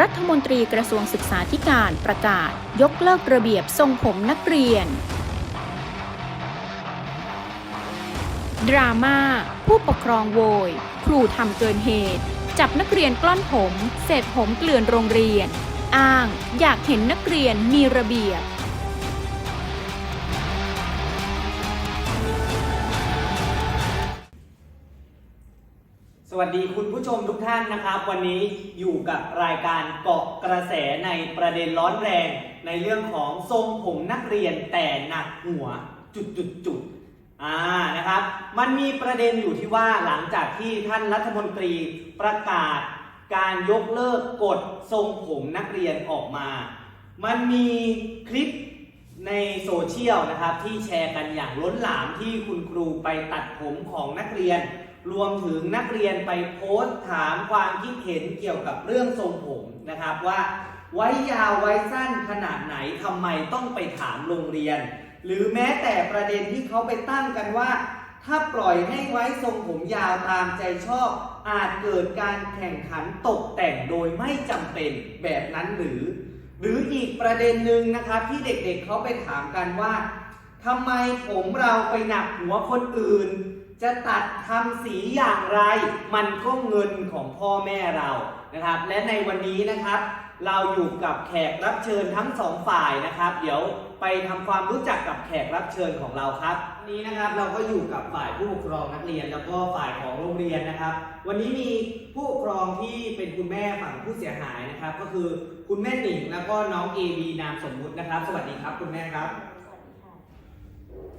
รัฐมนตรีกระทรวงศึกษาธิการประกาศ ยกเลิกระเบียบทรงผมนักเรียน ดราม่าผู้ปกครองโวย ครูทำเกินเหตุ จับนักเรียนกล้อนผม เศษผมเกลื่อนโรงเรียน อ้างอยากเห็นนักเรียนมีระเบียบ วัสดีคุณผู้ชมทุกท่านนะครับ วันนี้อยู่กับรายการเกาะกระแสในประเด็นร้อนแรง ในเรื่องของทรงผมนักเรียนแต่หนักหัวจุดจุดจุดอ่านะครับ มันมีประเด็นอยู่ที่ว่าหลังจากที่ท่านรัฐมนตรีประกาศการยกเลิกกฎทรงผมนักเรียนออกมา มันมีคลิปในโซเชียลนะครับที่แชร์กันอย่างล้นหลามที่คุณครูไปตัดผมของนักเรียน รวมถึงนักเรียนไปโพสต์ถามความคิดเห็นเกี่ยวกับเรื่องทรงผมนะครับว่าไว้ยาวไว้สั้นขนาดไหนทำไมต้องไปถามโรงเรียน หรือแม้แต่ประเด็นที่เขาไปตั้งกันว่า ถ้าปล่อยให้ไว้ทรงผมยาวตามใจชอบ อาจเกิดการแข่งขันตกแต่งโดยไม่จำเป็นแบบนั้นหรือ หรืออีกประเด็นหนึ่งนะครับที่เด็กๆเเขาไปถามกันว่าทำไมผมเราไปหนักหัวคนอื่น จะตัดทำสีอย่างไร มันก็เงินของพ่อแม่เรานะครับ และในวันนี้นะครับ เราอยู่กับแขกรับเชิญทั้งสองฝ่ายนะครับ เดี๋ยวไปทำความรู้จักกับแขกรับเชิญของเราครับ วันนี้นะครับเราก็อยู่กับฝ่ายผู้ปกครองนักเรียน แล้วก็ฝ่ายของโรงเรียนนะครับ วันนี้มีผู้ปกครองที่เป็นคุณแม่ฝั่งผู้เสียหายนะครับ ก็คือคุณแม่หนิงแล้วก็น้องเอบีนามสมมุตินะครับ สวัสดีครับคุณแม่ครับ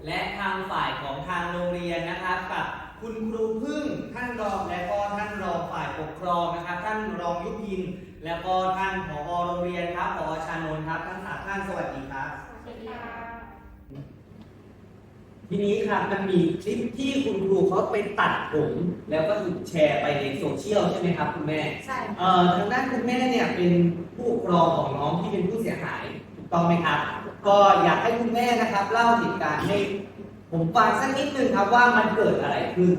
และทางฝ่ายของทางโรงเรียนนะครับกับคุณครูพึ่งท่านรองและก็ท่านรองฝ่ายปกครองนะครับ ท่านรองยุพิน แล้วก็ท่านผอโรงเรียนครับผอชานนท์ครับทั้งสามท่านสวัสดีครับทีนี้ครับมันมีคลิปที่คุณครูเขาไปตัดผม แล้วก็ถูกแชร์ไปในโซเชียลใช่ไหมครับคุณแม่ใช่เอ่อทางด้านคุณแม่เนี่ยเป็นผู้ปกครองของน้องที่เป็นผู้เสียหายถูกต้องไหมครับ ก็อยากให้คุณแม่นะครับ เล่าเหตุการณ์ให้ผมฟังสักนิดนึงครับว่ามันเกิดอะไรขึ้น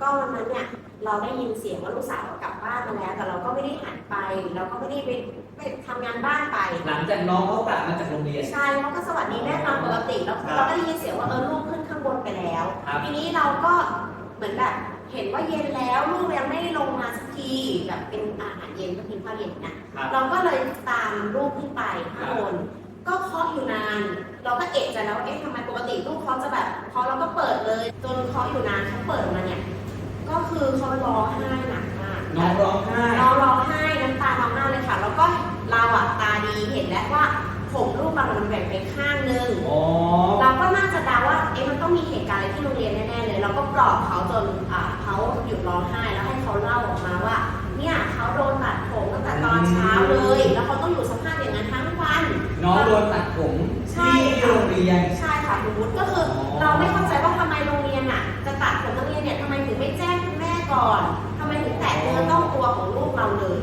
ก็วันนั้นเนี่ยเราได้ยินเสียงว่าลูกสาวกลับบ้านมาแล้ว แต่เราก็ไม่ได้หันไป เราก็ไม่ได้ไปไปทำงานบ้านไป หลังจากน้องเขากลับมาจากโรงเรียน ใช่เขาก็สวัสดีแม่ตามปกติแล้วครับเราก็ได้ยินเสียงว่าเออลูกขึ้นข้างบนไปแล้ว ครับ ทีนี้เราก็เหมือนแบบเห็นว่าเย็นแล้วลูกยังไม่ลงมาสักทีแบบเป็นอาหารเย็นก็กินข้าวเย็นนะ ครับ เราก็เลยตามลูกขึ้นไปข้างบน ก็เคาะอยู่นาน เราก็เอะใจแล้วเอ๊ะทำไมปกติลูกเขาจะแบบเคาะเราก็เปิดเลย จนเคาะอยู่นานเขาเปิดมาเนี่ยก็คือเขาร้องไห้หนักมากน้องร้องไห้น้องร้องไห้น้ำตาร้องไห้เลยค่ะ แล้วก็เราอะตาดีเห็นแล้วว่าผมลูกเรามันแบ่งไปข้างนึงอ๋อเราก็น่าจะเดาว่าเอ๊ะมันต้องมีเหตุการณ์อะไรที่โรงเรียนแน่ๆเลย เราก็ปลอบเขาจนอ่าเขาหยุดร้องไห้แล้วให้เขาเล่าออกมาว่า เนี่ยเขาโดนตัดผมตั้งแต่ตอนเช้าเลย นน้องโดนตัดผมใช่ที่ค่ะโรงเรียน ใช่ค่ะคุณวุฒิก็คือออเราไม่เข้าใจว่าทำไมโรงเรียนอะ จะตัดผมนักเรียนเนี่ยทำไมถึงไม่แจ้งคุณแม่ก่อนทำไมถึงแตะเนื้อต้องตัวของลูกเราเลย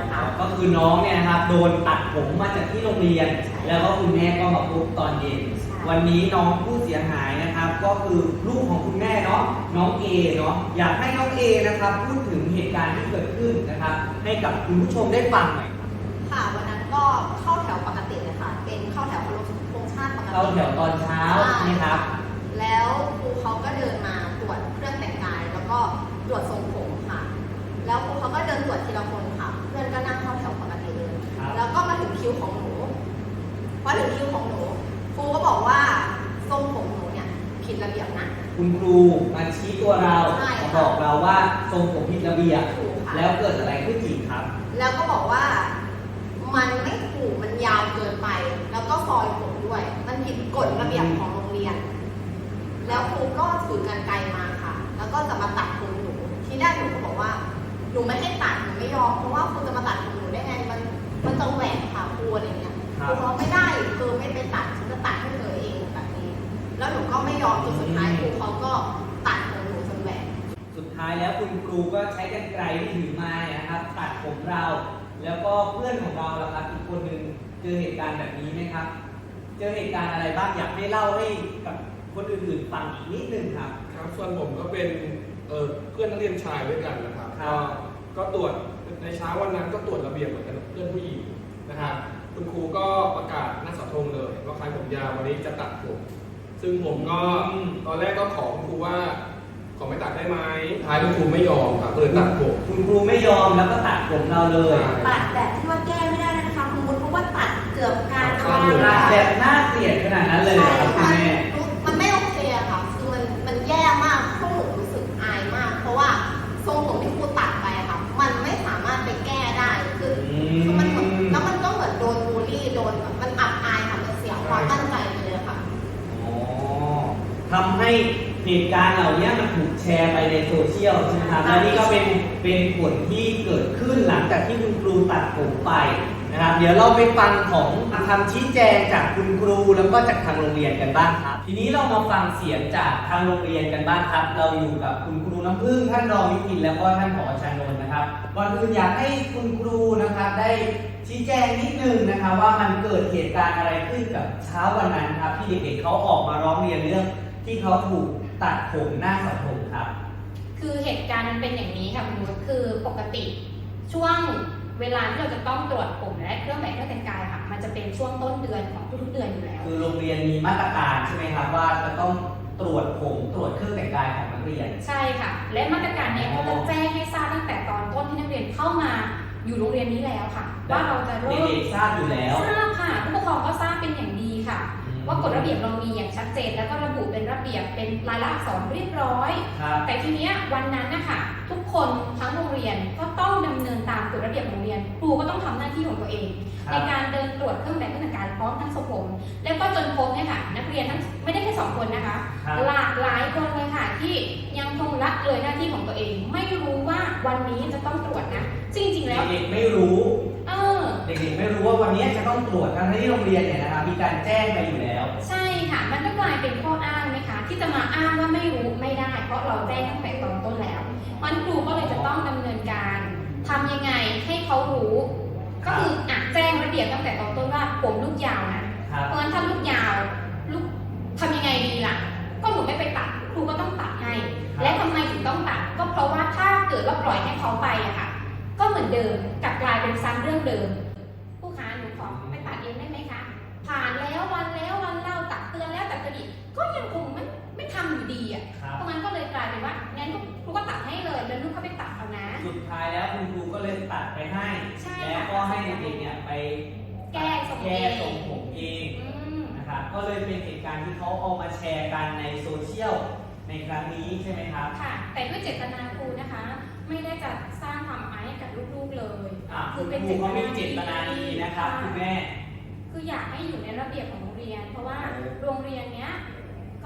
นะคะ ก็คือน้องเนี่ยนะครับโดนตัดผมมาจากที่โรงเรียนใช่แล้วก็คุณแม่ก็มาพบตอนเย็น ใช่ วันนี้น้องผู้เสียหายนะครับ ก็คือลูกของคุณแม่เนาะน้องเอเนาะอยากให้น้องเอนะครับพูดถึงเหตุการณ์ที่เกิดขึ้นนะครับ ให้กับคุณผู้ชมได้ฟังหน่อยครับค่ะวันนั้น ก็เข้าแถวปกติเลยค่ะ เป็นเข้าแถวเคารพธงชาติปกเข้าติแถวตอนเช้านะครับ แล้วครูเขาก็เดินมาตรวจเครื่องแต่งกาย แล้วก็ตรวจทรงผมค่ะ แล้วครูเขาก็เดินตรวจทีละคนค่ะ เพื่อนก็นั่งเข้าแถวปกติเลยครับ แล้วก็มาถึงคิวของหนูพอถึงคิวของหนูครูก็บอกว่าทรงผมหนูเนี่ยผิดระเบียบนะ คุณครูมาชี้ตัวเราใช่ค่ะ บอกเราว่าทรงผมผิดระเบียบ ถูกค่ะ แล้วเกิดอะไรขึ้นอีกครับ แล้วก็บอกว่า มันไม่ถูกมันยาวเกินไป แล้วก็ซอยผมด้วย มันผิดกฎระเบียบของโรงเรียน แล้วครูก็ถือกรรไกรมาค่ะ แล้วก็จะมาตัดผมหนู ทีแรกหนูก็บอกว่า หนูไม่ให้ตัดหนูไม่ยอม เพราะว่าครูจะมาตัดผมหนูได้ไง มัน มันต้องแหวกค่ะครูอะไรเงี้ยคครับรูเขาไม่ได้เธอไม่ไปตัดฉันจะตัดให้เธอเองแบบนี้ แล้วหนูก็ไม่ยอมจนสุดท้ายครูเขาก็ตัดผมหนูจนแหวกสุดท้ายแล้วคุณครูก็ใช้กรรไกรที่ถือมาเนี่ยนะครับ ตัดผมเรา แล้วก็เพื่อนของเราล่ะครับอีกคนหนึ่งเจอเหตุการณ์แบบนี้ไหมครับ เจอเหตุการณ์อะไรบ้างอยากให้เล่าให้กับคนอื่นๆฟังอีกนิดนึงครับ ครับส่วนผมก็เป็นเอ่อเพื่อนนักเรียนชายด้วยกันนะครับครับ ก็ก็ตรวจในเช้าวันนั้นก็ตรวจระเบียบเหมือนกันกับเพื่อนผู้หญิงนะครับคุณครูก็ประกาศหน้าเสาธงเลยว่าใครผมยาววันนี้จะตัดผม ซึ่งผมก็อืมตอนแรกก็ขอคุณครูว่า ขอไม่ตัดได้ไหมท้ายคุณครูไม่ยอมครับก็เลยตัดผมคุณครูไม่ยอมแล้วก็ตัดผมเราเลยตัดแบบที่ว่าแก้ไม่ได้นะคะคุณเพราะว่าตัดเกือบกลารตัดร่างเลยตัดแบบน่าเกลียดขนาดนั้นเลยเหรอครับคุณแม่มันไม่โอเคอะค่ะคือมันมันแย่มากพวกหนูรู้สึกอายมาก เพราะว่าทรงผมที่ครูตัดไปอะค่ะ มันไม่สามารถไปแก้ได้คืออืมคือมันเหมือนแล้วมันก็เหมือนโดนบูลลี่โดนแบบมันอับอายค่ะมันเสียความตั้งใจไปเลยอะค่ะอ๋อทำให้ เหตุการณ์เหล่านี้มันถูกแชร์ไปในโซเชียลใช่ไหมครับและนี่ก็เป็นเป็นผลที่เกิดขึ้นหลังจากที่คุณครูตัดผมไปนะครับ เดี๋ยวเราไปฟังของคำชี้แจงจากคุณครูแล้วก็จากทางโรงเรียนกันบ้างครับ ทีนี้เรามาฟังเสียงจากทางโรงเรียนกันบ้างครับ เราอยู่กับคุณครูน้ำพึ่งท่านรองวิทินแล้วก็ท่านผอชานนท์นะครับก่อนอื่นอยากให้คุณครูนะครับได้ชี้แจงนิดนึงนะครับว่ามันเกิดเหตุการณ์อะไรขึ้นกับเช้าวันนั้นครับที่เด็กๆเขาออกมาร้องเรียนเรื่องที่เขาถูก ตัดผมหน้าเสาธงครับ คือเหตุการณ์มันเป็นอย่างนี้ค่ะคุณนุชคือปกติช่วงเวลาที่เราจะต้องตรวจผมและเครื่องแบบเครื่องแต่งกายค่ะ มันจะเป็นช่วงต้นเดือนของทุกๆเดือนอยู่แล้ว คือโรงเรียนมีมาตรการใช่ไหมครับว่าจะต้องตรวจผมตรวจเครื่องแต่งกายของนักเรียน ใช่ค่ะ และมาตรการเนี้ยอ๋ก็อจะแจ้งให้ทราบตั้งแต่ตอนต้นที่นักเรียนเข้ามาอยู่โรงเรียนนี้แล้วค่ะ ว่าเราจะเริ่มเด็กๆทราบอยู่แล้วทราบค่ะผู้ปกครองก็ทราบเป็นอย่างดีค่ะ ว่ากฎระเบียบเรามีอย่างชัดเจน แล้วก็ระบุเป็นระเบียบเป็นลายลักษณ์อักษรเรียบร้อยครับแต่ทีเนี้ยวันนั้นนะคะทุก คนทั้งโรงเรียนก็ต้องดำเนินตามกฎระเบียบของโรงเรียน ครูก็ต้องทำหน้าที่ของตัวเองครับในการเดินตรวจเครื่องแบบเครื่องแต่งกายพร้อมทั้งทรงผมแล้วก็จนพบเนี่ยค่ะ นักเรียนทั้งไม่ได้แค่สองคนนะคะครับหลากหลายคนเลยค่ะที่ยังคงละเลยหน้าที่ของตัวเอง ไม่รู้ว่าวันนี้จะต้องตรวจนะซึ่งจริงๆแล้วเด็กๆไม่รู้เออเด็กๆไม่รู้ว่าวันนี้จะต้องตรวจทั้งที่โรงเรียนเนี่ยนะครับมีการแจ้งไปอยู่แล้ว ใช่ค่ะมันก็กลายเป็นข้ออ้างไหมคะ ที่จะมาอ้างว่าไม่รู้ไม่ได้ เพราะเราแจ้งตั้งแต่ตอนต้นแล้วมันครูก็เลยจะต้องดำเนินการทำยังไงให้เขารู้ ก็คืออะแจ้งระเบียบตั้งแต่ตอนต้นว่าผมลูกยาวนะครับเพราะฉะนั้นถ้าลูกยาวลูกทำยังไงดีล่ะ ก็หนูไม่ไปตัดครูก็ต้องตัดให้ครับและทำไมถึงต้องตัด ก็เพราะว่าถ้าเกิดว่าปล่อยให้เขาไปอะค่ะ ก็เหมือนเดิมกลับกลายเป็นซ้ำเรื่องเดิม ผู้ค้าหนูขอไปตัดเองได้ไหมคะผ่าน ครับเพราะงั้นก็เลยกลายเป็นว่างั้นก็ครูก็ตัดให้เลยแล้วลูกก็ไปตัดเอานะ สุดท้ายแล้วคุณครูก็เลยตัดไปให้ ใช่แล้วค่ะก็ให้เด็กๆเนี่ยไปแก้ทรงแก้เองทรงผมเองอืมนะครับก็เลยเป็นเหตุการณ์ที่เขาเอามาแชร์กันในโซเชียลในครั้งนี้ใช่ไหมครับค่ะ แต่ด้วยเจตนาครูนะคะ ไม่ได้จะสร้างความอายให้กับลูกๆเลย อะคุณครูเขามีเจตนาดีนะครับคุณแม่ คืออยากให้อยู่ในระเบียบของโรงเรียน เพราะว่าโรงเรียนเนี้ย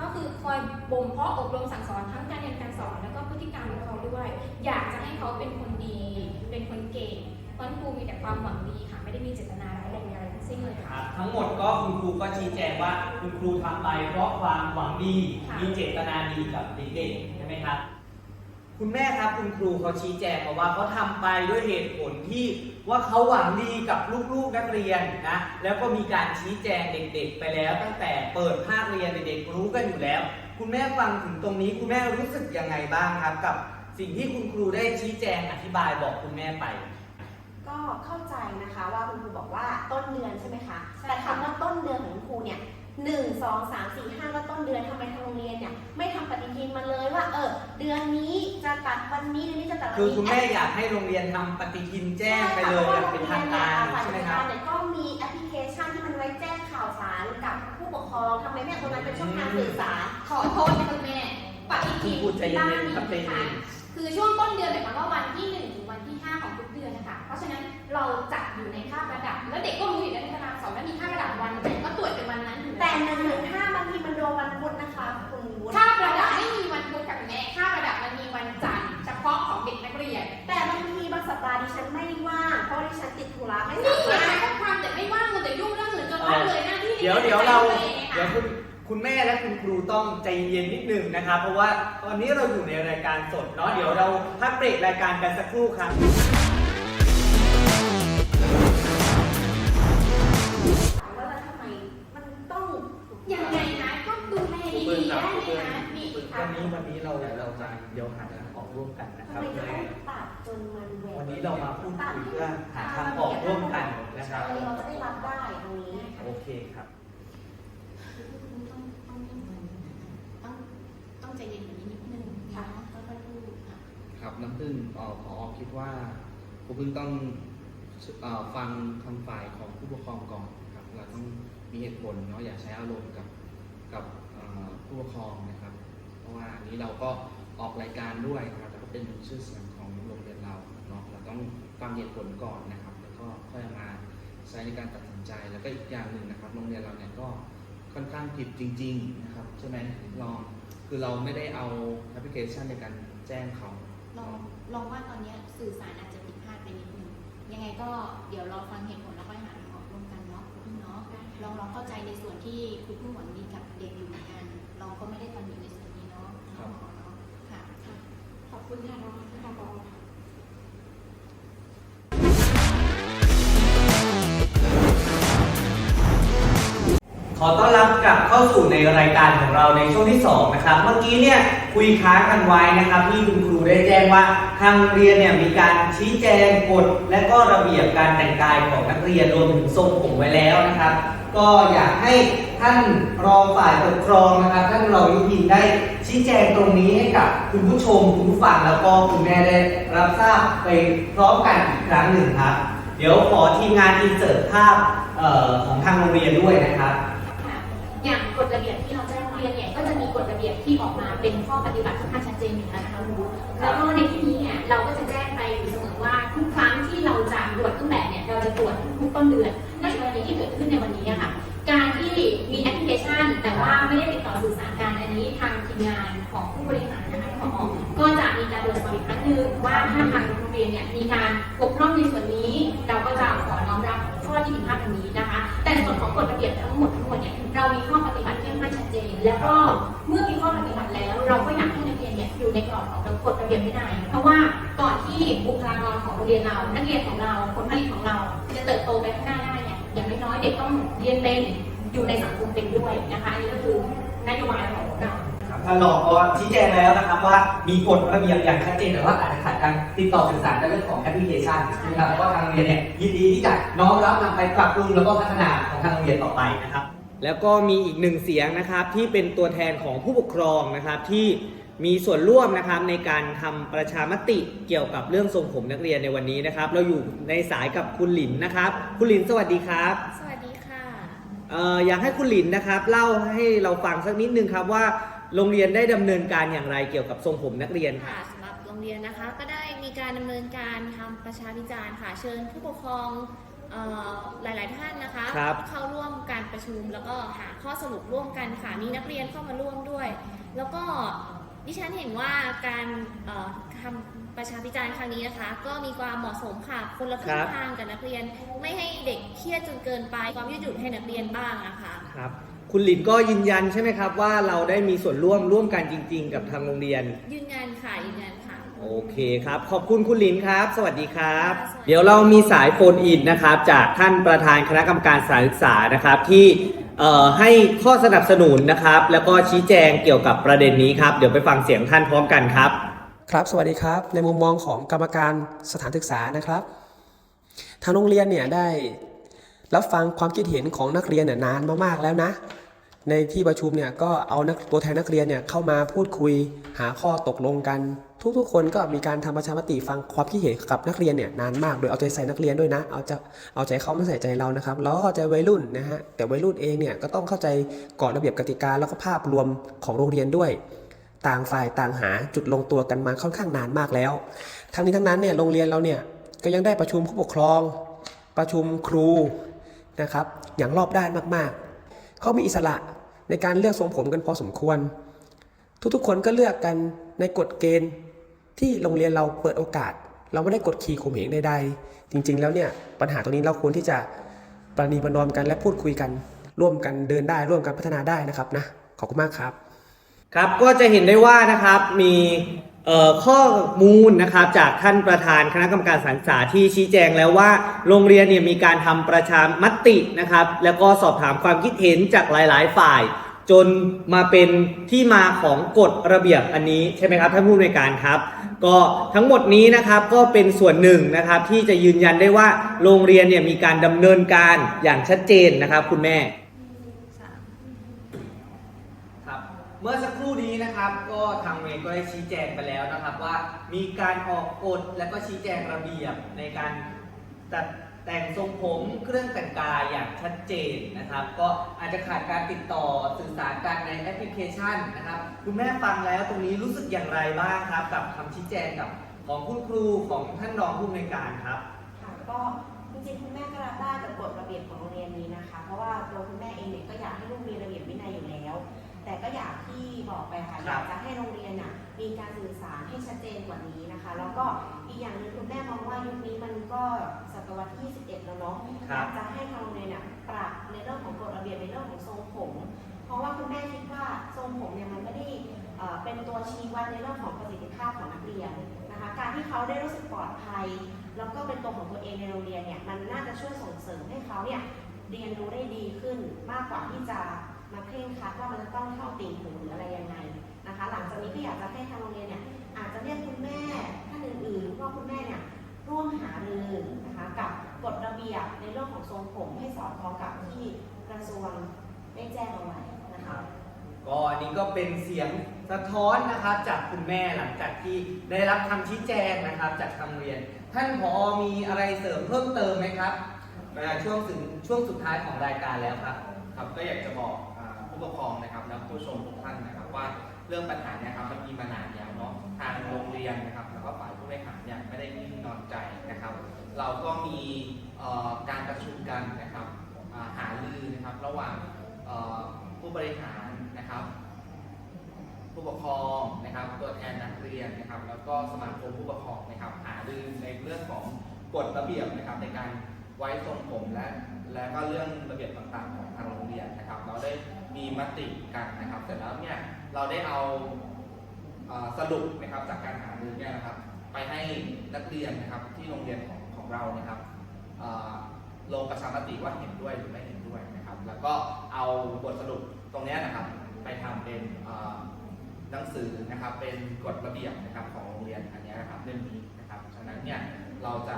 ก็คือคอยบ่มเพาะอบรมสั่งสอนทั้งการเรียนการสอนแล้วก็พฤติกรรมของเขาด้วย อยากจะให้เขาเป็นคนดี เป็นคนเก่งเพราะฉะนั้นครูมีแต่ความหวังดีค่ะไม่ได้มีเจตนาร้ายแรงอะไรทั้งสิ้นเลยคค่ะรับทั้งหมดก็คุณครูก็ชี้แจงว่าคุณครูทำไปเพราะความหวังดีค่ะมีเจตนาดีกับเด็กๆใช่ไหมครับ คุณแม่ครับคุณครูเขาชี้แจงมาว่าเขาทำไปด้วยเหตุผลที่ว่าเขาหวังดีกับลูกๆนักเรียนนะแล้วก็มีการชี้แจงเด็ก ๆ ไปแล้วตั้งแต่เปิดภาคเรียนเด็กๆรู้กันอยู่แล้ว คุณแม่ฟังถึงตรงนี้คุณแม่รู้สึกยังไงบ้างครับ กับสิ่งที่คุณครูได้ชี้แจงอธิบายบอกคุณแม่ไป ก็เข้าใจนะคะว่าคุณครูบอกว่าต้นเดือนใช่ไหมคะใช่แต่ค่ะคำว่าต้นเดือนของคุณครูเนี่ยหนึ่งสองสามสี่ห้าก็ต้นเดือนทำไม มาเลยว่า เออ เดือนนี้จะตัดวันนี้เดือนนี้จะตัดวันคือนี้คุณแม่อยากให้โรงเรียนทำปฏิทินแจ้งไปเลยอย่างเป็นทางการใช่ใช่ไหมค่ะครับฝ่ายจัดการเนี่ยก็มีแอปพลิเคชันที่มันไว้แจ้งข่าวสารกับผู้ปกครองทำไมแม่ตรงนั้นเป็นช่องทางสื่อสาร ขอโทษนะคุณแม่ปฏิทินพูดใจเย็นๆบ้านครับใจนี้เย็ค่ะนคือช่วงต้นเดือนหมายความว่าวันที่1ถึงวันที่5ของทุกเดือนนะคะ เพราะฉะนั้นเราจัดอยู่ในคาบระดับ แล้วเด็กก็รู้อยู่แล้วในตารางสอนว่ามีคาบระดับวันไหนก็ตรวจเป็นวันนั้นอยู่แต่ล้วหนึ่งหนึ่งห้าบางทีมันโดนวันพุธนะคะคุณ แต่บางทีบางสัปดาห์ดิฉันไม่ว่างเพราะดิฉันติดธุระไม่นี่สาไงมารถก็ความแต่ไม่ว่างมันแต่ยุ่งเรื่องอื่นจนละเลยหน้าที่เดี๋ยวเดี๋ยวเราเดี๋ยวคุณคุณแม่และคุณครูต้องใจเย็นนิดหนึงนะครับ เพราะว่าตอนนี้เราอยู่ในรายการสดเนาะเดี๋ยวเราพักเบรกรายการกันสักครู่ครับ ว่าแล้วทำไมมันต้องยังไงนะก็ดูแลดีๆได้ไหมคะนี่วันนี้วันนี้เราเราจะเดี๋ยวหาทางออกร่วมกันนะคทำรับไมจะเพื่อต้อให้งตัดจนมันแหวกวันนี้เรามาพูดคุยเพื่อหาทางออกร่วมกันนะครับเออเราจะได้รับได้ตรงนี้ โอเคครับ ต้องต้องใจเย็นกว่านี้นิดนึงนะค่อยๆพูดค่ะ ครับน้ำพึ่งเอ่อพอคิดว่าครูพึ่งต้องเอ่อฟังคำฝ่ายของผู้ปกครองก่อนครับเราต้องมีเหตุผลเนาะอย่าใช้อารมณ์กับกับเอ่อผู้ปกครองนะครับเพ ราะว่าอันนี้เราก็ออกรายการด้วยนะครับแล้วก็เป็นชื่อเสียงของโรงเรียนเราเนาะเราต้องฟังเหตุผลก่อนนะครับ แล้วก็ค่อยมาใช้ในการตัดสินใจแล้วก็อีกอย่างหนึ่งนะครับ โรงเรียนเราเนี่ยก็ค่อนข้างผิดจริง ๆ นะครับใช่ไหมลองคือเราไม่ได้เอาแอปพลิเคชันในการแจ้งเขาลองลองว่าตอนนี้สื่อสารอาจจะผิดพลาดไปนิดนึงยังไงก็เดี๋ยวเราฟังเหตุผลแล้วค่อยหาทางออกร่วมกันเนาะคุณพึ่งเนาะลองลองเข้าใจในส่วนที่คุณพึ่งหวังดีกับเด็กอยู่เหมือนกันเราก็ไม่ได้ตำหนิในส่วนนี้เน ครับ ค่ะ ขอบคุณค่ะรองค่ะบอ ขอต้อนรับกลับเข้าสู่ในรายการของเราในช่วงที่สองนะครับ เมื่อกี้เนี่ยคุยค้างกันไว้นะครับที่คุณครูได้แจ้งว่าทางโรงเรียนเนี่ยมีการชี้แจงกฎและก็ระเบียบการแต่งกายของนักเรียนรวมถึงทรงผมไว้แล้วนะครับ ก็อยากให้ท่านรองฝ่ายปกครองนะครับ ท่านรองยุพินได้ชี้แจงตรงนี้ให้กับคุณผู้ชมคุณผู้ฟังแล้วก็คุณแม่ได้รับทราบไปพร้อมกันอีกครั้งหนึ่งครับ เดี๋ยวขอทีมงานอินเสิร์ตภาพออของทางโรงเรียนด้วยนะครับ อย่างกฎระเบียบที่เราแจ้งเรียนเนี่ยก็จะมีกฎระเบียบที่ออกมาเป็นข้อปฏิบัติค่อนข้างชัดเจนอยู่แล้วนะคะครูแล้วก็ในที่นี้เนี่ยเราก็จะแจ้งไปอยู่เสมอว่าทุกครั้งที่เราจะตรวจเครื่องแบบเนี่ยเราจะตรวจทุกต้นเดือนในกรณีที่เกิดขึ้นในวันนี้ค่ะการที่มีแอปพลิเคชัน แต่ว่าไม่ได้ติดต่อสื่อสารกันอันนี้ทางทีมงานของผู้บริหารนะคะของก็จะมีการตรวจสอบอีกครั้งหนึ่งว่าถ้าทางโรงเรียนเนี่ยมีการบกพร่องในส่วนนี้ เราก็จะขอน้อมรับข้อที่ผิดพลาดตรงนี้นะคะ แต่ส่วนของกฎระเบียบทั้งหมด แล้วก็เมื่อมีข้อปฏิบัติแล้ว เราก็อยากให้นักเรียนเนี่ยอยู่ในกรอบของกฎระเบียบวินัยเพราะว่าก่อนที่บุคลากรของโรงเรียนเรา นักเรียนของเราผลผลิตของเรา จะเติบโตไปข้างหน้าได้เนี่ยอย่างน้อยๆเด็กต้องเรียนเป็นอยู่ในสังคมเป็นด้วยนะคะอันนี้ก็คือนโยบายของเราท่านรองก็ชี้แจงแล้วนะครับว่ามีกฎระเบียบอย่างชัดเจนแต่ว่าอาจจะขาดการติดต่อสื่อสารในเรื่องของแอปพลิเคชันนะครับแล้วก็ทางโรงเรียนเนี่ยยินดีที่จะน้อมรับนำไปปรับปรุงแล้วก็พัฒนาของทางโรงเรียนต่อไปนะครับ แล้วก็มีอีกหนึ่งเสียงนะครับที่เป็นตัวแทนของผู้ปกครองนะครับที่มีส่วนร่วมนะครับในการทำประชามติเกี่ยวกับเรื่องทรงผมนักเรียนในวันนี้นะครับ เราอยู่ในสายกับคุณหลินนะครับ คุณหลินสวัสดีครับ สวัสดีค่ะเอ่ออยากให้คุณหลินนะครับเล่าให้เราฟังสักนิดนึงครับว่าโรงเรียนได้ดำเนินการอย่างไรเกี่ยวกับทรงผมนักเรียนครับค่ะสำหรับโรงเรียนนะคะ ก็ได้มีการดำเนินการทำประชาพิจารณ์ค่ะ เชิญผู้ปกครองเอ่อ หลาย ๆ ท่านนะคะครับเข้าร่วมการประชุมแล้วก็หาข้อสรุปร่วมกันค่ะ มีนักเรียนเข้ามาร่วมด้วย แล้วก็ดิฉันเห็นว่าการเอ่อทำประชาพิจารณ์ครั้งนี้นะคะ ก็มีความเหมาะสมค่ะคนละครึ่งทางกับนักเรียน ไม่ให้เด็กเครียดจนเกินไปความยืดหยุ่นให้นักเรียนบ้างนะคะครับคุณหลินก็ยืนยันใช่ไหมครับว่าเราได้มีส่วนร่วมร่วมกันจริง ๆ กับทางโรงเรียน ยืนยันค่ะยืนยันค่ะ โอเคครับ ขอบคุณคุณลินครับ สวัสดีครับ เดี๋ยวเรามีสายโฟนอินนะครับ จากท่านประธานคณะกรรมการสถานศึกษานะครับที่เอ่อให้ข้อสนับสนุนนะครับ แล้วก็ชี้แจงเกี่ยวกับประเด็นนี้ครับ เดี๋ยวไปฟังเสียงท่านพร้อมกันครับ ครับ สวัสดีครับ ในมุมมองของกรรมการสถานศึกษานะครับ ทางโรงเรียนเนี่ยได้รับฟังความคิดเห็นของนักเรียนเนี่ยนานมากๆแล้วนะ ในที่ประชุมเนี่ยก็เอานักตัวแทนนักเรียนเนี่ยเข้ามาพูดคุยหาข้อตกลงกัน ทุกๆ คนก็มีการทำประชามติฟังความคิดเห็นกับนักเรียนเนี่ยนานมากโดยเอาใจใส่นักเรียนด้วยนะ เอาจะเอาใจเขาไม่ใส่ใจเรานะครับเราก็เข้าใจวัยรุ่นนะฮะแต่วัยรุ่นเองเนี่ยก็ต้องเข้าใจกฎระเบียบกติกาแล้วก็ภาพรวมของโรงเรียนด้วย ต่างฝ่ายต่างหาจุดลงตัวกันมาค่อนข้างนานมากแล้ว ทั้งนี้ทั้งนั้นเนี่ยโรงเรียนเราเนี่ยก็ยังได้ประชุมผู้ปกครอง ประชุมครูนะครับอย่างรอบด้านมากๆ เขามีอิสระในการเลือกทรงผมกันพอสมควร ทุกๆคนก็เลือกกันในกฎเกณฑ์ที่โรงเรียนเราเปิดโอกาส เราไม่ได้กดขี่ข่มเหงใดๆจริง ๆ แล้วเนี่ยปัญหาตรงนี้เราควรที่จะประนีประนอมกันและพูดคุยกัน ร่วมกันเดินได้ร่วมกันพัฒนาได้นะครับนะขอบคุณมากครับ ครับก็จะเห็นได้ว่านะครับมี ข้อมูลนะครับจากท่านประธานคณะกรรมการสถานศึกษาที่ชี้แจงแล้วว่า โรงเรียนเนี่ยมีการทำประชามตินะครับ แล้วก็สอบถามความคิดเห็นจากหลาย ๆ ฝ่าย จนมาเป็นที่มาของกฎระเบียบอันนี้ใช่ไหมครับท่านผู้อำนวยการครับ ก็ทั้งหมดนี้นะครับก็เป็นส่วนหนึ่งนะครับที่จะยืนยันได้ว่าโรงเรียนเนี่ยมีการดำเนินการอย่างชัดเจนนะครับ คุณแม่ครับเมื่อสักครู่ นะครับก็ทางเวรก็ได้ชี้แจงไปแล้วนะครับว่ามีการออกกฎและก็ชี้แจงระเบียบในการจัดแต่งทรงผมเครื่องแต่งกายอย่างชัดเจนนะครับ ก็อาจจะขาดการติดต่อสื่อสารกันในแอปพลิเคชันนะครับคุณแม่ฟังแล้วตรงนี้รู้สึกอย่างไรบ้างครับ กับคำชี้แจงกับของคุณครูของท่านรองผู้อำนวยการครับค่ะก็จริงๆคุณแม่ก็รับได้กับกฎระเบียบของโรงเรียนนี้นะคะ เพราะว่าตัวคุณแม่เองเนี่ยก็อยากให้ลูกมีระเบียบวินัยอยู่แล้ว บอกไปค่ะคอรับ ยากจะให้โรงเรียนน่ะมีการสื่อสารให้ชัดเจนกว่านี้นะคะ แล้วก็อีกอย่างหนึงคุณแม่มองว่ายุคนี้มันก็ศตวรรษที่ 21 แล้วเนาะครัอบยากจะให้ทางโรงเรียนเนี่ยปรับในเรื่องของกฎระเบียบในเรื่องของทรงผม เพราะว่าคุณแม่คิดว่าทรงผมเนี่ยมันไม่ได้เอ่อเป็นตัวชี้วัดในเรื่องของประสิทธิภาพของนักเรียนนะคะ การที่เขาได้รู้สึกปลอดภัย แล้วก็เป็นตัวของตัวเองในโรงเรียนเนี่ยมันน่าจะช่วยส่งเสริมให้เขาเนี่ยเรียนรู้ได้ดีขึ้นมากกว่าที่จะ มาเคร่งครัดว่ามันจะต้องเข้าติ่งหูหรืออะไรยังไงนะคะ หลังจากนี้ก็อยากจะให้ทางโรงเรียนเนี่ยอาจจะเรียกคุณแม่ท่านอื่นๆว่าคุณแม่เนี่ยร่วมหารือนะคะกับกฎระเบียบในเรื่องของทรงผมให้สอดคล้องกับที่กระทรวงได้แจ้งเอาไว้นะคะ ก็อันนี้ก็เป็นเสียงสะท้อนนะครับจากคุณแม่หลังจากที่ได้รับคำชี้แจงนะครับจากทางเรียน ท่านผอมีอะไรเสริมเพิ่มเติมไหมครับเวลาช่วงถึงช่วงสุดท้ายของรายการแล้วครับ ครับก็อยากจะบอกอ่า ผู้ปกครองนะครับและผู้ชมทุกท่านนะครับว่าเรื่องปัญหาเนี่ยครับมันมีมานานแล้วเนาะทางโรงเรียนนะครับแล้วก็ฝ่ายผู้บริหารเนี่ยไม่ได้นิ่งนอนใจนะครับ เราก็มีการประชุมกันนะครับหารือนะครับระหว่างผู้บริหารนะครับ ผู้ปกครองนะครับตัวแทนนักเรียนนะครับ แล้วก็สมาคมผู้ปกครองนะครับ หารือในเรื่องของกฎระเบียบนะครับในการไว้ทรงผมและและก็เรื่องระเบียบต่างๆของ ทางโรงเรียนนะครับ เราได้มีมติกันนะครับ เสร็จแล้วเนี่ยเราได้เอาสรุปนะครับจากการหารือเนี่ยนะครับ ไปให้นักเรียนนะครับที่โรงเรียนของของเรานะครับลงประชามติว่าเห็นด้วยหรือไม่เห็นด้วยนะครับ แล้วก็เอาบทสรุปตรงนี้นะครับ ไปทำเป็นหนังสือนะครับ เป็นกฎระเบียบนะครับของโรงเรียนอันนี้นะครับเล่มนี้นะครับ ฉะนั้นเนี่ยเราจะ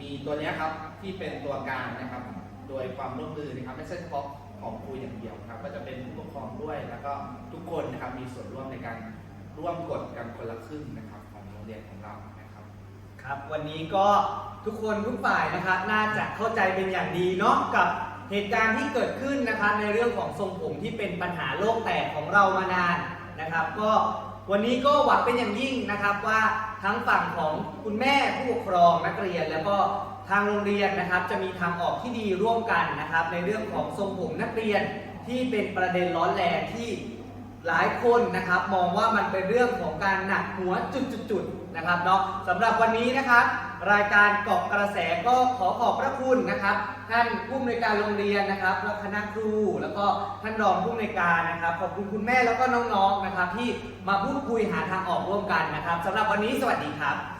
มีตัวเนี้ยครับที่เป็นตัวกางนะครับ โดยความร่วมมือนะครับ ไม่ใช่เฉพาะของครูอย่างเดียวครับ ก็จะเป็นผู้ปกครองด้วย แล้วก็ทุกคนนะครับมีส่วนร่วมในการร่วมกฎกันคนละครึ่งนะครับ ของโรงเรียนของเรานะครับ ครับวันนี้ก็ทุกคนทุกฝ่ายนะครับน่าจะเข้าใจเป็นอย่างดีเนาะกับเหตุการณ์ที่เกิดขึ้นนะครับในเรื่องของทรงผมที่เป็นปัญหาโลกแตกของเรามานานนะครับ ก็วันนี้ก็หวังเป็นอย่างยิ่งนะครับว่าทั้งฝั่งของคุณแม่ผู้ปกครองนักเรียนแล้วก็ ทางโรงเรียนนะครับจะมีทางออกที่ดีร่วมกันนะครับ ในเรื่องของทรงผมนักเรียนที่เป็นประเด็นร้อนแรงที่หลายคนนะครับ มองว่ามันเป็นเรื่องของการหนักหัวจุดๆๆนะครับเนาะสำหรับวันนี้นะครับ รายการเกาะกระแสก็ขอขอบพระคุณนะครับท่านผู้อำนวยการโรงเรียนนะครับและคณะครู แล้วก็ท่านรองผู้อำนวยการนะครับขอบคุณคุณแม่แล้วก็น้องๆนะครับ ที่มาพูดคุยหาทางออกร่วมกันนะครับสำหรับวันนี้สวัสดีครับ